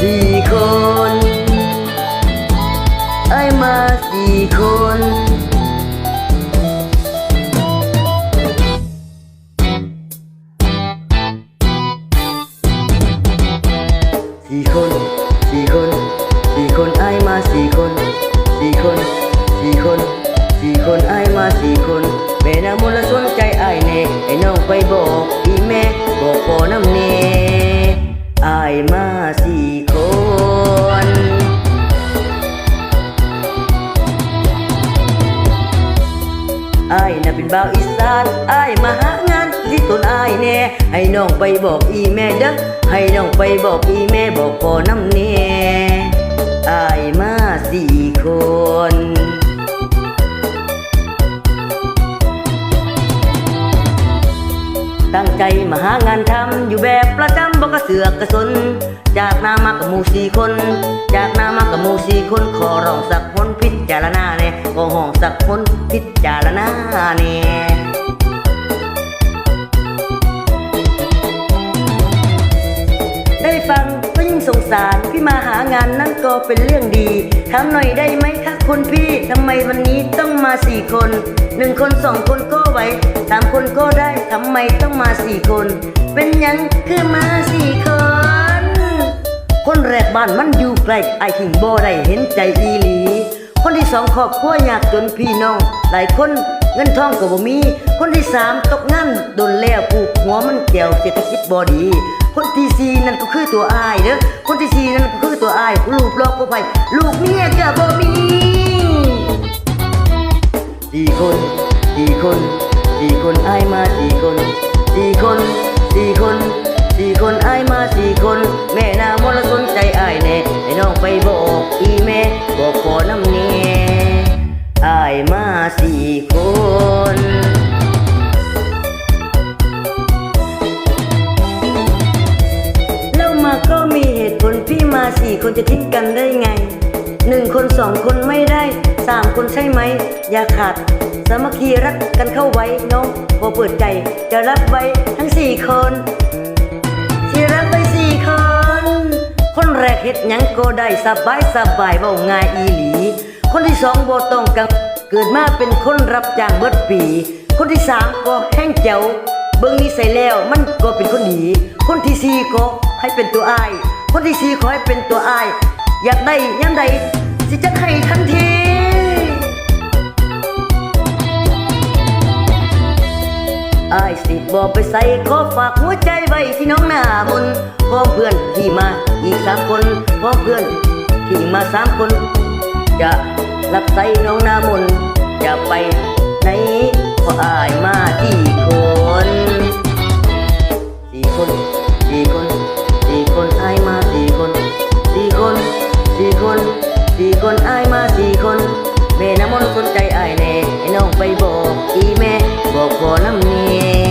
สี่คน ไอ้มาสี่คนสี่คนสี่คนสี่คนไอ้มาสี่คนสี่คนสี่คนสี่คนไอ้มาสี่คนแม่น้ำมูละสนใจไอ้เน่ไอ้น้องไปบอก ไอ้น่ะเป็นบ่าวอีสานไอ้มาหางานที่ตนไอ้แน่ให้น้องไปบอกอีแม่เด้อให้น้องไปบอกอีแม่บอกพ่อน้ำเน่ไอ้มาสี ตั้งใจมาหางานทำอยู่แบบประจำบอกกระเสือกกระสน จากนามากับมูสี่คน จากนามากับมูสี่คน ขอร้องสักคนพิจารณาเนี่ยก็ห้องสักคนพิจารณาเนี่ยได้ฟังก็ยิ่งสงสารพี่มาหางานนั่นก็เป็นเรื่องดีถามหน่อยได้ไหมคะคุณพี่ทำไมวันนี้ต้องมาสี่คนหนึ่งคนสองคนก็ไหวสามคนก็ได้ ทำไมต้องมาสี่คน เป็นยังคือมาสี่คน คนแรกบ้านมันอยู่ไกลไอ้ถึงบ่ได้เห็นใจอีหลี คนที่สองครอบครัวยากจนพี่น้อง หลายคนเงินทองก็บ่มี คนที่สามตกงานโดนแล้วผูกหัวมันเกี่ยวเศรษฐกิจบ่ดี คนที่สี่นั่นก็คือตัวอายเด้อ คนที่สี่นั่นก็คือตัวอายลูกลอกบ่ไปลูกเมียก็บ่มีสี่คนสี่คน สี่คนอายมาสี่คนสี่คนสี่คนสี่คนอายมาสี่คน แม่นามรสนใจอายแน่ให้น้องไปบอกอีแม่บอกขอน้ำเน่อายมาสี่คนแล้วมาก็มีเหตุผลพี่มาสี่คนจะทิ้งกันได้ไงหนึ่งคนสองคนไม่ได้ สามคนใช่ไหม อย่าขาด สามัคคีรักกันเข้าไว้น้องพอเปิดใจ จะรับไว้ทั้งสี่คนที่รักไปสี่คน คนแรกเฮ็ดยังก็ได้สบายสบายเบาง่ายอีหลี คนที่สองบ่ต้องกังเกิดมาเป็นคนรับจ้างเบิดปี คนที่สามก็แห้งเจ๋วเบิ่งนิสัยแล้วมันก็เป็นคนดี คนที่สี่ก็ให้เป็นตัวอาย คนที่สี่ขอให้เป็นตัวอาย อยากได้ยามใดสิจะให้ทันที บอกไปใส่ขอฝากหัวใจไว้ที่น้องหน้ามนพร้อเพื่อนที่มาอีกสามคนพร้อเพื่อนที่มาสามคน จะรับใส่น้องหน้ามนจะไปไหนพราะอายมาที่คนสี่คนสี่คนสี่คนอายมาสี่คนสี่คนสี่คนสี่คนอายมาสี่คนแม่น้ำมนต์สนใจอายแน่ให้น้องไปบอกอีแม่บอกพ่อน้ำเน่อายมาสี่คน